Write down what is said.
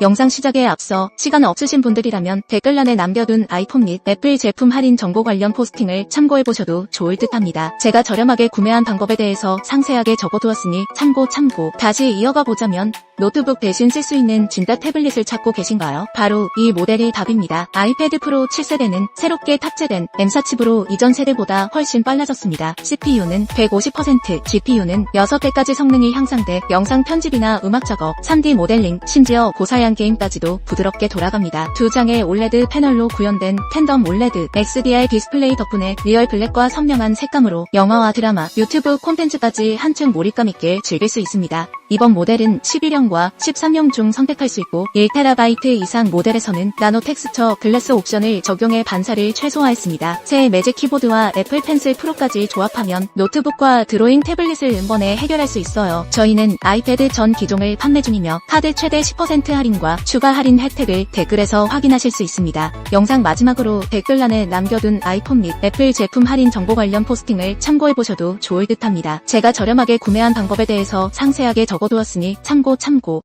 영상 시작에 앞서 시간 없으신 분들이라면 댓글란에 남겨둔 아이폰 및 애플 제품 할인 정보 관련 포스팅을 참고해보셔도 좋을 듯 합니다. 제가 저렴하게 구매한 방법에 대해서 상세하게 적어두었으니 참고 참고. 다시 이어가 보자면 노트북 대신 쓸 수 있는 진짜 태블릿을 찾고 계신가요? 바로 이 모델이 답입니다. 아이패드 프로 7세대는 새롭게 탑재된 M4 칩으로 이전 세대보다 훨씬 빨라졌습니다. CPU는 150%, GPU는 6배까지 성능이 향상돼 영상 편집이나 음악 작업, 3D 모델링, 심지어 고사양 게임까지도 부드럽게 돌아갑니다. 두 장의 OLED 패널로 구현된 팬덤 OLED XDR 디스플레이 덕분에 리얼 블랙과 선명한 색감으로 영화와 드라마, 유튜브 콘텐츠까지 한층 몰입감 있게 즐길 수 있습니다. 이번 모델은 11형과 13형 중 선택할 수 있고 1TB 이상 모델에서는 나노 텍스처 글래스 옵션을 적용해 반사를 최소화했습니다. 새 매직 키보드와 애플 펜슬 프로까지 조합하면 노트북과 드로잉 태블릿을 은번에 해결할 수 있어요. 저희는 아이패드 전 기종을 판매 중이며 카드 최대 10% 할인과 추가 할인 혜택을 댓글에서 확인하실 수 있습니다. 영상 마지막으로 댓글란에 남겨둔 아이폰 및 애플 제품 할인 정보 관련 포스팅을 참고해보셔도 좋을 듯 합니다. 제가 저렴하게 구매한 방법에 대해서 상세하게 적어두었으니 참고 참고.